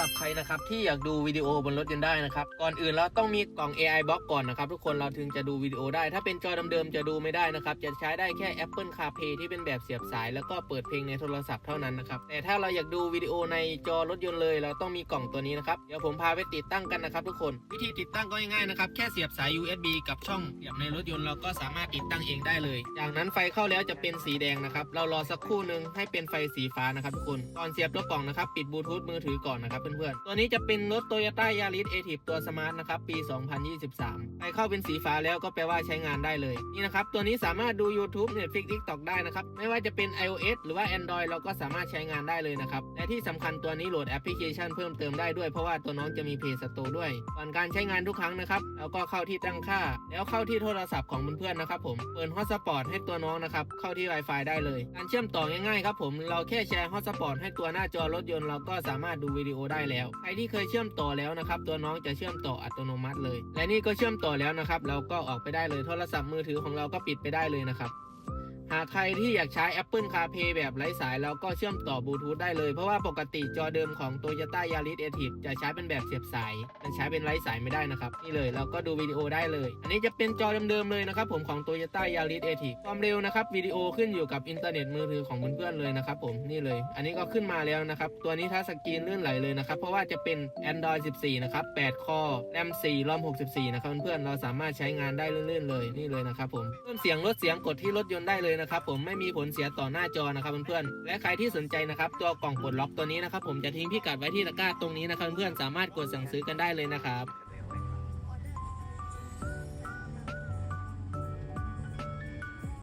หรับใครนะครับที่อยากดูวิดีโอบนรถยนต์ได้นะครับ ก่อนอื่นเราต้องมีกล่อง AI Box ก่อนนะครับ ทุกคนเราถึงจะดูวิดีโอได้ ถ้าเป็นจอเดิมๆจะดูไม่ได้นะครับ จะใช้ได้แค่ Apple CarPlay ที่เป็นแบบเสียบสาย แล้วก็เปิดเพลงในโทรศัพท์เท่านั้นนะครับแต่ถ้าเราอยากดูวิดีโอในจอรถยนต์เลย เราต้องมีกล่องตัวนี้นะครับเดี๋ยวผมพาไปติดตั้งกันนะครับ ทุกคนวิธีติดตั้งก็ง่ายๆนะครับแค่เสียบสาย USB กับช่องเสียบในรถยนต์เราก็สามารถติดตั้งเองได้เลย จากนั้นไฟเข้าแล้วจะเป็นสีแดงนะครับเรารอสักครู่หนึ่งให้เป็นไฟสีฟ้านะครับทุกคนก่อนเสียบตัวกล่องนะครับปิดบลูทูธมือถือก่อนนะครับพื่อนๆ ตัวนี้จะเป็นรถ Toyota Yaris a t i v ตัวสมาร์ทนะครับ ปี 2023ไฟเข้าเป็นสีฟ้าแล้วก็แปลว่าใช้งานได้เลย นี่นะครับ ตัวนี้สามารถดู YouTube Netflix TikTok ได้นะครับ ไม่ว่าจะเป็น iOS หรือว่า Android เราก็สามารถใช้งานได้เลยนะครับ และที่สำคัญตัวนี้โหลดแอปพลิเคชันเพิ่มเติมได้ด้วยเพราะว่าตัวน้องจะมี Play Store ด้วย ก่อนการใช้งานทุกครั้งนะครับเราก็เข้าที่ตั้งค่า แล้วเข้าที่โทรศัพท์ของเพื่อนๆนะครับผมเปิด Hotspot ให้ตัวน้องนะครับเข้าที่ Wi-Fi ได้เลย การเชื่อมต่อง่ายๆครับผมเราแค่แชร์ Hotspot ให้ตัวหน้าจอรถยนต์เราก็สามารถดูวิดีโอได้แล้ว ใครที่เคยเชื่อมต่อแล้วนะครับ ตัวน้องจะเชื่อมต่ออัตโนมัติเลย และนี่ก็เชื่อมต่อแล้วนะครับ เราก็ออกไปได้เลย โทรศัพท์มือถือของเราก็ปิดไปได้เลยนะครับ หากใครที่อยากใช้ Apple CarPlay แบบไร้สายเราก็เชื่อมต่อบลูทูธได้เลย เพราะว่าปกติจอเดิมของ Toyota Yaris a t i v จะใช้เป็นแบบเสียบสายมันใช้เป็นไร้สายไม่ได้นะครับ นี่เลยเราก็ดูวิดีโอได้เลย อันนี้จะเป็นจอเดิมๆเลยนะครับผมของ Toyota Yaris a t i v ความเร็วนะครับวิดีโอขึ้นอยู่กับอินเทอร์เน็ตมือถือของเพื่อนๆเลยนะครับผมนี่เลย อันนี้ก็ขึ้นมาแล้วนะครับตัวนี้ทัชสกรีนลื่นไหลเลยนะครับเพราะว่าจะเป็น Android 14 นะครับ 8 คอ RAM 4 ROM 64 นะครับเพื่อนๆเราสามารถใช้งานได้ลื่นๆเลยนี่เลยนะครับผมเพิ่มเสียงลดเสียงกดที่รถยนต์ได้เลยนะครับผมไม่มีผลเสียต่อหน้าจอนะครับเพื่อนๆและใครที่สนใจนะครับตัวกล่องปลดล็อกตัวนี้นะครับผมจะทิ้งพิกัดไว้ที่ตะกร้าตรงนี้นะครับเพื่อนๆสามารถกดสั่งซื้อกันได้เลยนะครับ